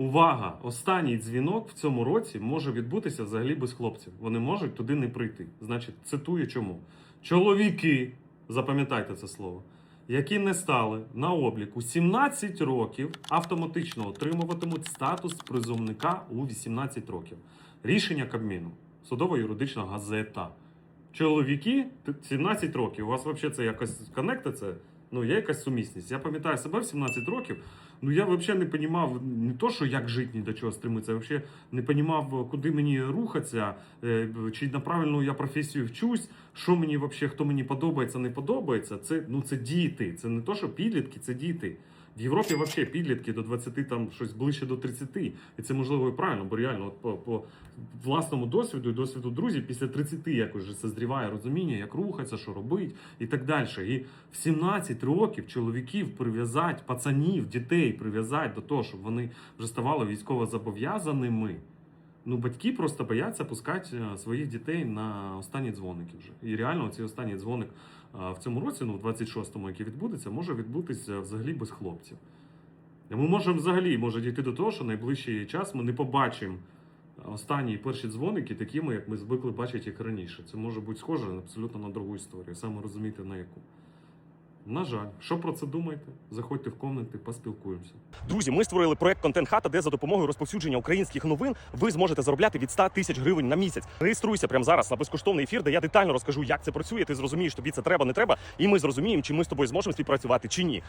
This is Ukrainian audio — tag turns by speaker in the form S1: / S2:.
S1: Увага! Останній дзвінок в цьому році може відбутися взагалі без хлопців. Вони можуть туди не прийти. Значить, цитую чому. Чоловіки, запам'ятайте це слово, які не стали на обліку 17 років, автоматично отримуватимуть статус призовника у 18 років. Рішення Кабміну, судово-юридична газета. Чоловіки 17 років. У вас взагалі це якось коннектиться? Ну, є якась сумісність. Я пам'ятаю себе в 17 років. Ну я взагалі не розумів не то, що як жити, ні до чого стримитися, я взагалі не розумів, куди мені рухатися, е, чи на правильну я професію вчусь, що мені взагалі, хто мені подобається, не подобається. Це ну це діти. Це не то, що підлітки, це діти. В Європі взагалі підлітки до 20, там щось ближче до 30. І це можливо і правильно, бо реально от по, по власному досвіду і досвіду друзів після 30 якось вже созріває розуміння, як рухатися, що робити і так далі. І в 17 років чоловіків прив'язати, пацанів, дітей прив'язати до того, щоб вони вже ставали військово зобов'язаними. Ну, батьки просто бояться пускати е, своїх дітей на останні дзвоники вже. І реально цей останній дзвоник е, в цьому році, ну в 26-му, який відбудеться, може відбутися взагалі без хлопців. І Ми можемо взагалі може дійти до того, що найближчий час ми не побачимо останні і перші дзвоники такими, як ми звикли бачити їх раніше. Це може бути схоже абсолютно на другу історію. Саме розуміти на яку. На жаль, що про це думаєте? Заходьте в коменти, поспілкуємося.
S2: Друзі, ми створили проект Контент Хата, де за допомогою розповсюдження українських новин ви зможете заробляти від 100 тисяч гривень на місяць. Реєструйся прямо зараз на безкоштовний ефір, де я детально розкажу, як це працює. Ти зрозумієш, тобі це треба, не треба, і ми зрозуміємо, чи ми з тобою зможемо співпрацювати чи ні.